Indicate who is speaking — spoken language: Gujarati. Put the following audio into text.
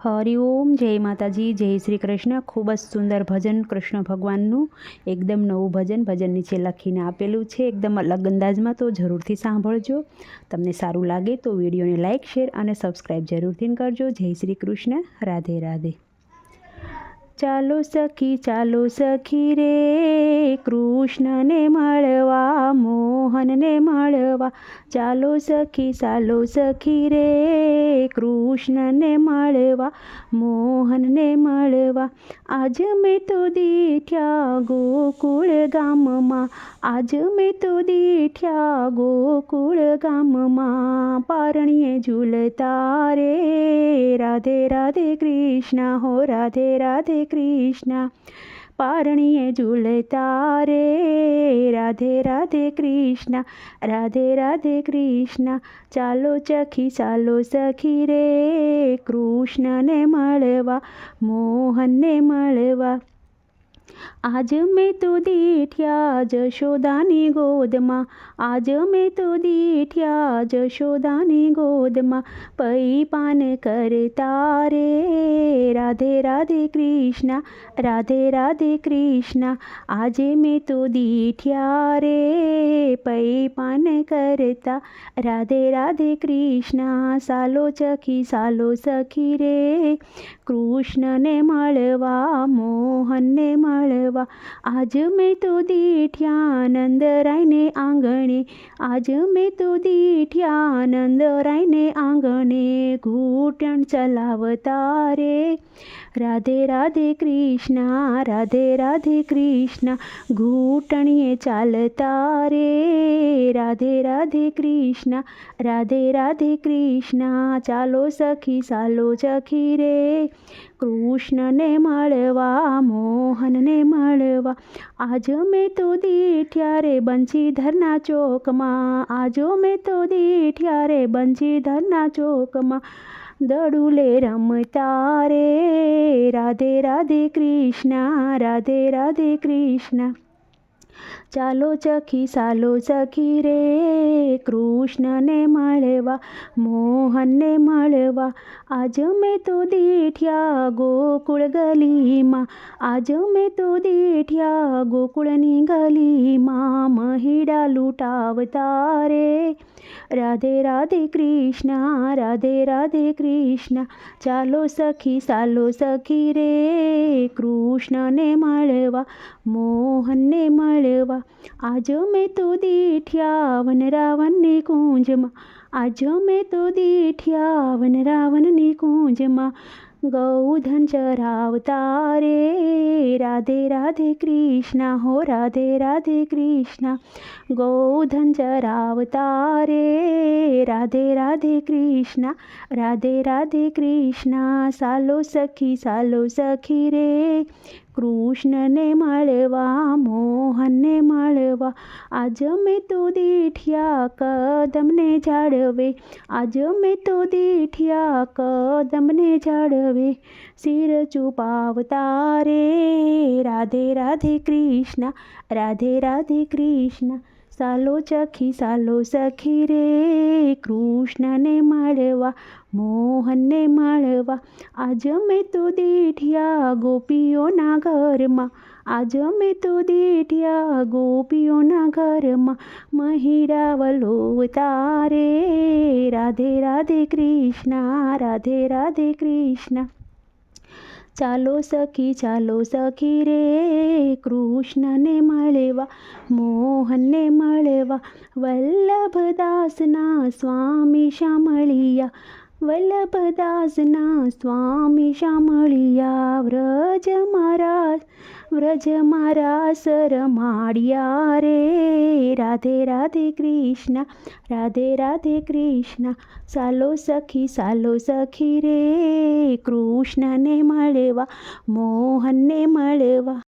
Speaker 1: હરિઓમ જય માતાજી, જય શ્રી કૃષ્ણ. ખૂબ જ સુંદર ભજન કૃષ્ણ ભગવાનનું. એકદમ નવું ભજન ભજન નીચે લખીને આપેલું છે. એકદમ અલગ અંદાજમાં તો જરૂરથી સાંભળજો. તમને સારું લાગે તો વિડીયોને લાઇક શેર અને સબસ્ક્રાઈબ જરૂરથી કરજો. જય શ્રી કૃષ્ણ. રાધે રાધે. ચાલો સખી ચાલો સખી રે. કૃષ્ણને મળવા, મોહનને મળવા. ચાલો સખી ચાલો સખી રે. કૃષ્ણને મળવા, મોહનને મળવા. આજ મેં તો દીઠ્યા ગોકુળ ગામમાં. આજ મેં તો દીઠ્યા ગોકુળ ગામમાં. પારણીએ ઝૂલતા રે. રાધે રાધે કૃષ્ણ હો, રાધે રાધે કૃષ્ણ. પારણીએ ઝૂલતા રે રાધે રાધે કૃષ્ણ. રાધે રાધે કૃષ્ણ. ચાલો ચખી, ચાલો સખી રે. કૃષ્ણને મળવા, મોહનને મળવા. આજ મેં તો દીઠ્યા જશોદાની ગોદમાં આજ મેં તો દીઠ્યા જશોદાની ગોદમાં પૈ પાન કરતા રે રાધે રાધે કૃષ્ણ રાધે રાધે કૃષ્ણ આજે મેં તો દીઠ્યા રે પૈ પાન કરતા રાધે રાધે કૃષ્ણ સાલો ચખી સાલો સખી રે કૃષ્ણને મળવા મોહનને મળવા આજ મેં તો દીઠ્યા નંદરાયને આંગણે, આજ મેં તો દીઠ્યા નંદરાયને આંગણે ઘૂંટણ ચલાવતા રે. રાધે રાધે કૃષ્ણ, રાધે રાધે કૃષ્ણ, ઘૂંટણીએ ચાલતા રે. રાધે રાધે કૃષ્ણ, રાધે રાધે કૃષ્ણ, ચાલો સખી ચાલો ચખી રે. કૃષ્ણને મળવા મોહનને મળવા. આજ મેં તો દીઠ્યા રે બંશીધરના ચોકમાં. આજો મેં તો દીઠ્યા રે બંશીધરના ચોકમાં. દડુલે રમતા રે. રાધે રાધે કૃષ્ણ, રાધે રાધે કૃષ્ણ. ચાલો ચખી, સાલો ચખી રે. કૃષ્ણને મળવા, મોહનને મળવા. આજ મેં તો દેઠ્યા ગોકુળ ગલીમાં. આજ મેં તો દેઠ્યા ગોકુળની ગલીમાં. મહિડા લૂંટાવતા રે. રાધે રાધે કૃષ્ણ, રાધે રાધે કૃષ્ણ. ચાલો સખી ચાલો સખી રે. કૃષ્ણને મળવા, મોહનને મળવા આજ મેં તો દીઠ્યા રાવણને કુંજમાં. આજ મેં તો દીઠ્યા રાવણને કુંજમાં. ગૌધન ચરાવતા રે, રાધે રાધે કૃષ્ણ, હો રાધે રાધે કૃષ્ણ. ગૌધન ચરાવતા રે, રાધે રાધે કૃષ્ણ, રાધે રાધે કૃષ્ણ. સાલો સખી સાલો સખી રે કૃષ્ણને મળવા, મોહનને મળવા. આજ મેં તો દીઠ્યા કદમને જાળવે, આજ મેં તો દીઠ્યા કદમને જાળવે. શિર ચૂપાવતા રે, રાધે રાધે કૃષ્ણ, રાધે રાધે કૃષ્ણ. સાલો ચખી, સાલો સખી રે, કૃષ્ણને મળવા, મોહનને મળવા. આજ મેં તો દીઠ્યા ગોપીઓના ઘરમાં, આજ મેં તો દેઠિયા ગોપીઓના ઘરમાં. મહિરાવલો તારે રાધે રાધે કૃષ્ણ, રાધે રાધે કૃષ્ણ. ચાલો સખી ચાલો સખી રે, કૃષ્ણને મળેવા, મોહનને મળેવા, વલ્લભદાસના સ્વામી શામળિયા, વલ્લભદાસના સ્વામી શામળિયા વ્રજ મારા સરમાડિયા રે. રાધે રાધે કૃષ્ણ, રાધે રાધે કૃષ્ણ, સાલો સખી સાલો સખી રે. કૃષ્ણને મળવા, મોહનને મળવા.